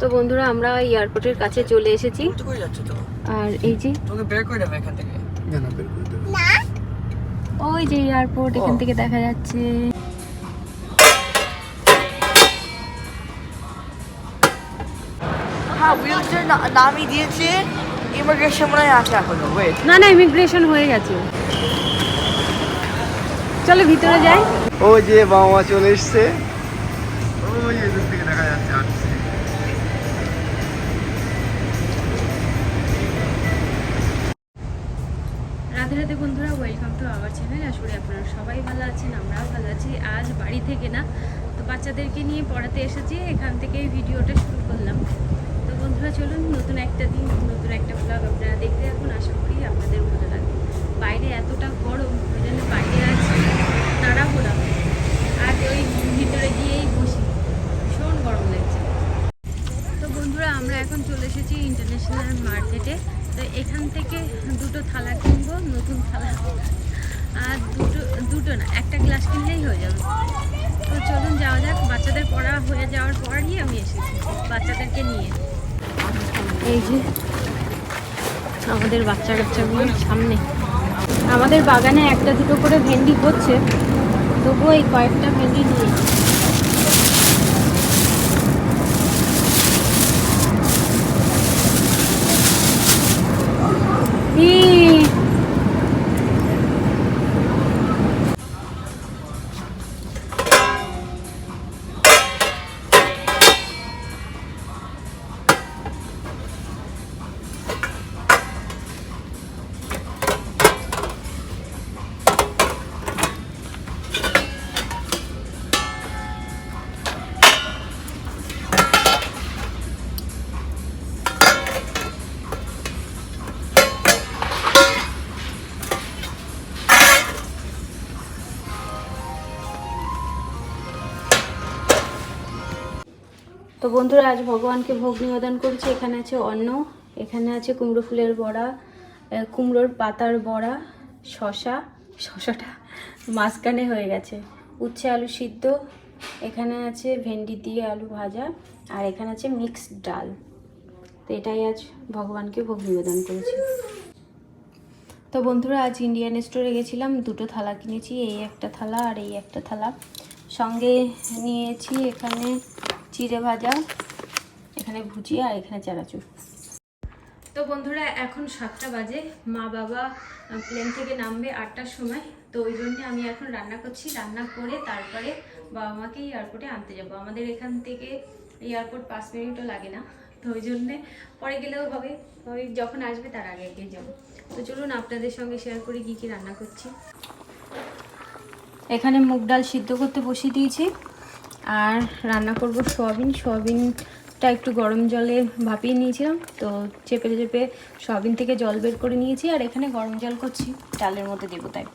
তো বন্ধুরা আমরা এয়ারপোর্টের কাছে চলে এসেছি। আর এই যে তোকে বের করে দেবে এখান থেকে। না না বের করে দেবে। ওই যে এয়ারপোর্ট এখান থেকে দেখা যাচ্ছে। হ্যাঁ দিয়েছে। ইমিগ্রেশন মনে হয় আছে এখনও না না ইমিগ্রেশন হয়ে গেছে। চলো ভিতরে যাই। ও যে বাবা চলে এসছে। ওই যে দূর থেকে দেখা যাচ্ছে আসছে। আওয়ার চ্যানেল আসলে আপনারা সবাই ভালো আছেন, আমরাও ভালো আছি। আজ বাড়ি থেকে না, তো বাচ্চাদেরকে নিয়ে পড়াতে এসেছি, এখান থেকে ভিডিওটা শুরু করলাম। তো বন্ধুরা, চলুন, নতুন একটা দিন, নতুন একটা ব্লগ আপনারা দেখতে এখন আশা করি আপনাদের ভালো লাগবে। বাইরে এতটা গরম, ওই জন্য বাইরে আছি, তাড়াহুড়া। আর ওই ভিতরে গিয়েই বসি, ভীষণ গরম লাগছে। তো বন্ধুরা, আমরা এখন চলে এসেছি ইন্টারন্যাশনাল মার্কেটে তো এখান থেকে দুটো থালা কিনবো, নতুন থালা আর দুটো দুটো না, একটা গ্লাস কিনলেই হয়ে যাবে। তো চলুন যাওয়া যাক, বাচ্চাদের পড়া হয়ে যাওয়ার পরই আমি এসেছি। বাচ্চাদেরকে নিয়ে। এই যে, আমাদের বাচ্চা কাচ্চাগুলোর সামনে। আমাদের বাগানে একটা দুটো করে ভেন্ডি করছে তবুও এই কয়েকটা ভেন্ডি নিয়ে। ই তো বন্ধুরা, আজ ভগবানকে ভোগ নিবেদন করছি। এখানে আছে অন্ন, এখানে আছে কুমড়ো ফুলের বড়া কুমড়োর পাতার বড়া, শশা, শশাটা মাঝখানে হয়ে গেছে। উচ্ছে আলু সিদ্ধ, এখানে আছে ভেন্ডি দিয়ে আলু ভাজা, আর এখানে আছে মিক্সড ডাল। তো এটাই আজ ভগবানকে ভোগ নিবেদন করেছি। তো বন্ধুরা, আজ ইন্ডিয়ান স্টোরে গেছিলাম, দুটো থালা কিনেছি, এই একটা থালা আর এই একটা থালা। সঙ্গে নিয়েছি এখানে চিড়ে ভাজা এখানে ভুজিয়া আর এখানে চানাচুর। তো বন্ধুরা এখন সাতটা বাজে। মা বাবা প্লেন থেকে নামবে আটটার সময়। তো ওই জন্য আমি এখন রান্না করছি। রান্না করে তারপরে বাবা মাকে এয়ারপোর্টে আনতে যাব। আমাদের এখান থেকে এয়ারপোর্ট পাঁচ মিনিটও লাগে না। তো ওই জন্যে পরে গেলেও হবে। ওই যখন আসবে তার আগে আগে যাব। তো চলুন আপনাদের সঙ্গে শেয়ার করি কী কী রান্না করছি। এখানে মুগ ডাল সিদ্ধ করতে বসিয়ে দিয়েছি। আর রান্না করব সোয়াবিন। সোয়াবিনটা একটু গরম জলে ভাপিয়ে নিয়েছিলাম তো চেপে চেপে সোয়াবিন থেকে জল বের করে নিয়েছি আর এখানে গরম জল করছি ডালের মধ্যে দেবো তাই।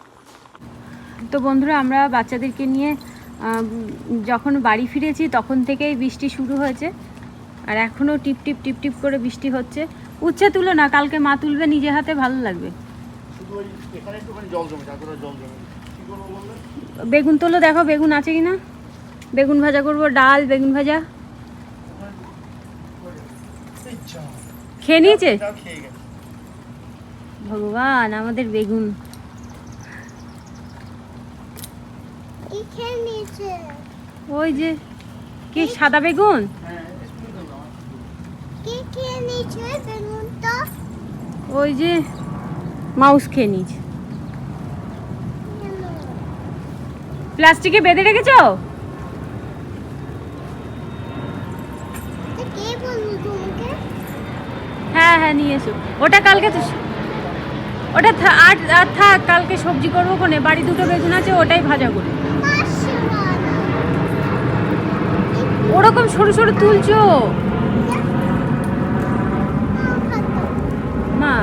তো বন্ধুরা আমরা বাচ্চাদেরকে নিয়ে যখন বাড়ি ফিরেছি তখন থেকেই বৃষ্টি শুরু হয়েছে আর এখনও টিপ টিপ টিপ টিপ করে বৃষ্টি হচ্ছে। উচ্ছে তুলো না কালকে মা তুলবে নিজে হাতে ভালো লাগবে। বেগুন তোলো দেখো বেগুন আছে কি না বেগুন ভাজা করব ডাল বেগুন ভাজা। খেয়ে নিয়েছে? ভগবান আমাদের বেগুন। ওই যে কি সাদা বেগুন? ওই যে মাউস খেয়ে নিয়েছে। প্লাস্টিকে বেঁধে রেখেছো তা কে বলল তোমাকে হ্যাঁ নিয়ে এসো। ওটা কালকে তো ওটা আর আর থাক, কালকে সবজি করব কোনে? বাড়ি দুটো বেগুন আছে, ওটাই ভাজা করি ওরকম সরু সরু তুলছো? মা।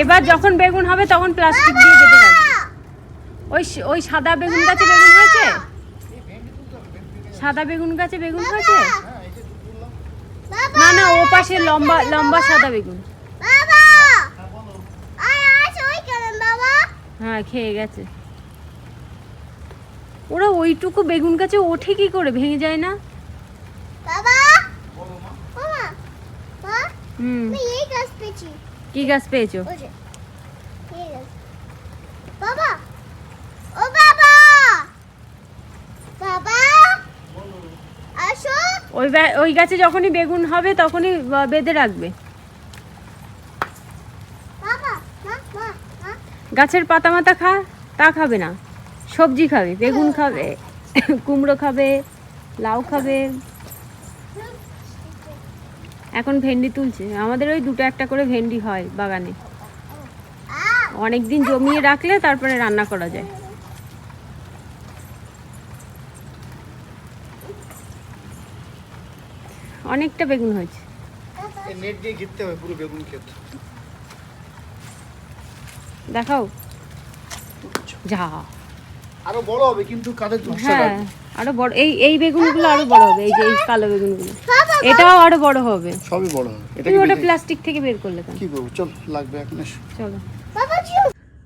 এবার যখন বেগুন হবে, তখন প্লাস্টিক দিয়ে রাখবে। ওই ওই সাদা বেগুন গাছে বেগুন হয়েছে? সাদা বেগুন গাছে বেগুন হয়েছে? না না ও পাশে লম্বা লম্বা সাদা বেগুন। হ্যাঁ খেয়ে গেছে। ওরা ওইটুকু বেগুন গাছে ওঠে কি করে? ভেঙে যায় না? কি গাছ পেয়েছ? বাবা ও বাবা বাবা আসো ওই ওই গাছে যখনই বেগুন হবে তখনই বেঁধে রাখবে। গাছের পাতা মাতা খা তা খাবে না। সবজি খাবে বেগুন খাবে কুমড়ো খাবে লাউ খাবে। এখন ভেন্ডি তুলছে। আমাদের ওই দুটো একটা করে ভেন্ডি হয় বাগানে। অনেক দিন জমিয়ে রাখলে তারপরে রান্না করা যায়। অনেকটা বেগুন হয়েছে। নেট দিয়ে ঘিরতে হবে পুরো বেগুন ক্ষেত। দেখাও। যা। আরও বড় হবে কিন্তু কাদের হ্যাঁ আরও বড় এই এই বেগুনগুলো আরও বড় হবে এই যে এই কালো বেগুনগুলো। এটাও আরও বড় হবে। সবই বড় হবে। এটা কি ওটা প্লাস্টিক থেকে বের করলে কেন? কি করব? চল লাগবে এখন। চলো।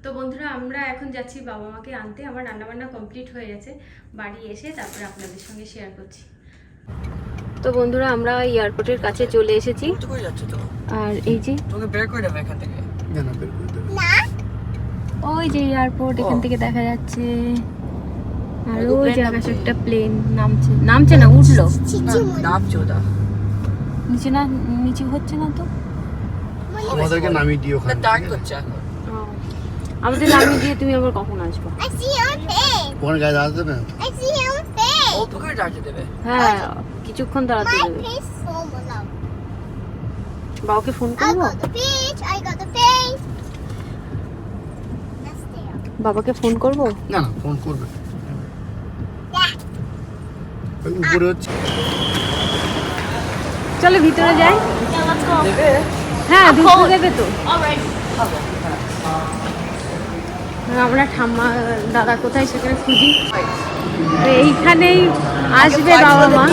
তো বন্ধুরা আমরা এখন যাচ্ছি বাবা মাকে আনতে। আমার রান্নাবান্না কমপ্লিট হয়ে গেছে। বাড়ি এসে তারপরে আপনাদের সঙ্গে শেয়ার করছি। তো বন্ধুরা আমরা এয়ারপোর্টের কাছে চলে এসেছি। আর এই যে তোকে বের করে দেবে এখান থেকে। না না বের করে দেবে। না। ওই যে এয়ারপোর্ট এখান থেকে দেখা যাচ্ছে। আর ওই যে নামছে। আকাশে একটা প্লেন নামছে। নামছে না উঠল। চিচি মনে নাম চোদা নিচে না নিচে হচ্ছে না তো? আমাদেরকে নামিয়ে দিও ওখানে ডার্ক এখন। আমাদের নামিয়ে দিয়ে তুমি আবার কখন আসবে. ওখানে গায়ে দেবে? না অল্প করে দেবে। হ্যাঁ কিছুক্ষণ দাঁড়াতে দেবে. বাবাকে ফোন করব. বাবাকে ফোন করব? না না ফোন করবে। উপরে হচ্ছে। চলো ভিতরে যাই। হ্যাঁ ঢুকতে দেবে তো। আমরা ঠাম্মা দাদা কোথায় সেখানে খুঁজি। তো এইখানেই আসবে বাবা মা।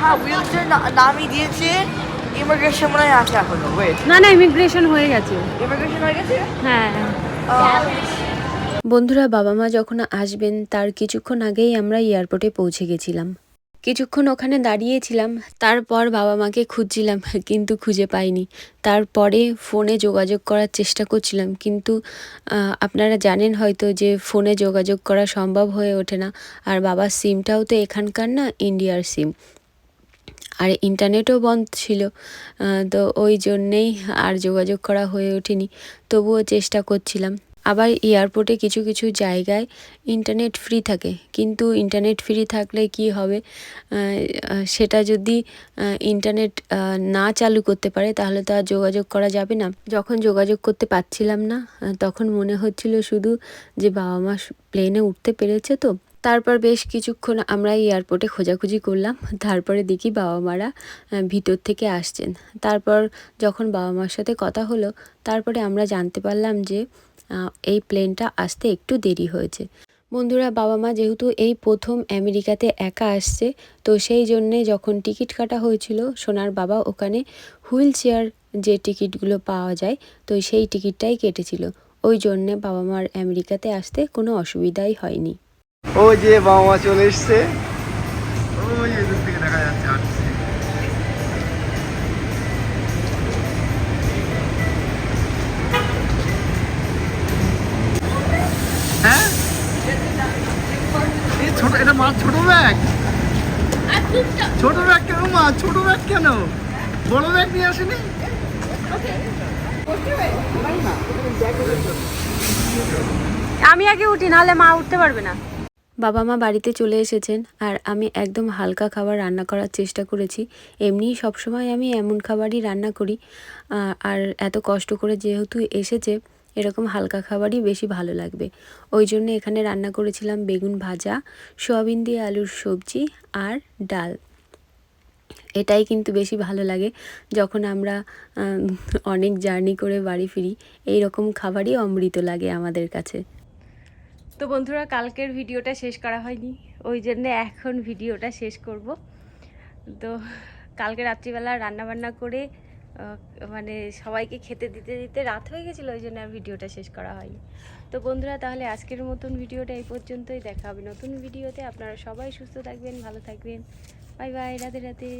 হ্যাঁ হুইলচেয়ার নামিয়ে দিয়েছে। ইমিগ্রেশন মনে হয় আছে এখনও। ওয়েট না না ইমিগ্রেশন হয়ে গেছে। ইমিগ্রেশন হয়ে গেছে? হ্যাঁ। বন্ধুরা বাবা মা যখন আসবেন তার কিছুক্ষণ আগেই আমরা এয়ারপোর্টে পৌঁছে গেছিলাম। কিছুক্ষণ ওখানে দাঁড়িয়েছিলাম, তারপর বাবা মাকে খুঁজছিলাম, কিন্তু খুঁজে পাইনি। তারপরে ফোনে যোগাযোগ করার চেষ্টা করছিলাম, কিন্তু আপনারা জানেন হয়তো যে ফোনে যোগাযোগ করা সম্ভব হয়ে ওঠে না, আর বাবার সিমটাও তো এখানকার না, ইন্ডিয়ার সিম। আর ইন্টারনেটও বন্ধ ছিল তো ওই জন্যেই আর যোগাযোগ করা হয়ে ওঠেনি, তবুও চেষ্টা করছিলাম। আবার এয়ারপোর্টে কিছু কিছু জায়গায় ইন্টারনেট ফ্রি থাকে। কিন্তু ইন্টারনেট ফ্রি থাকলে কি হবে? সেটা যদি ইন্টারনেট না চালু করতে পারে, তাহলে তো আর যোগাযোগ করা যাবে না। যখন যোগাযোগ করতে পারছিলাম না তখন মনে হচ্ছিল শুধু যে বাবা মা প্লেনে উঠতে পেরেছে তো। তারপর বেশ কিছুক্ষণ আমরা এয়ারপোর্টে খোঁজাখুঁজি করলাম। তারপরে দেখি বাবা মারা ভিতর থেকে আসছেন। তারপর যখন বাবা মার সাথে কথা হলো, তারপরে আমরা জানতে পারলাম যে এই প্লেনটা আসতে একটু দেরি হয়েছে। বন্ধুরা, বাবা মা যেহেতু এই প্রথম আমেরিকাতে একা আসছে, তো সেই জন্যে যখন টিকিট কাটা হয়েছিল, সোনার বাবা ওখানে হুইল চেয়ার যে টিকিটগুলো পাওয়া যায়, তো সেই টিকিটটাই কেটেছিল। ওই জন্যে বাবা মার আমেরিকাতে আসতে কোনো অসুবিধাই হয়নি। ও যে বাবা মা চলে এসছে। কেন? বড় ব্যাগ নিয়ে আসেনি? আমি আগে উঠি নাহলে মা উঠতে পারবে না। বাবা মা বাড়িতে চলে এসেছেন আর আমি একদম হালকা খাবার রান্না করার চেষ্টা করেছি। এমনিই সবসময় আমি এমন খাবারই রান্না করি আর এত কষ্ট করে যেহেতু এসেছে এরকম হালকা খাবারই বেশি ভালো লাগবে। ওই জন্য এখানে রান্না করেছিলাম বেগুন ভাজা সয়াবিন দিয়ে আলুর সবজি আর ডাল। এটাই কিন্তু বেশি ভালো লাগে যখন আমরা অনেক জার্নি করে বাড়ি ফিরি এই রকম খাবারই অমৃত লাগে আমাদের কাছে। তো বন্ধুরা, কালকের ভিডিওটা শেষ করা হয়নি, ওই জন্য এখন ভিডিওটা শেষ করব। তো কালকে রাত্রিবেলা রান্নাবান্না করে মানে সবাইকে খেতে দিতে দিতে রাত হয়ে গেছিল, ওই জন্য আর ভিডিওটা শেষ করা হয়নি। তো বন্ধুরা, তাহলে আজকের মতন ভিডিওটা এই পর্যন্তই, দেখা হবে নতুন ভিডিওতে। আপনারা সবাই সুস্থ থাকবেন, ভালো থাকবেন। Bye bye Radhe Radhe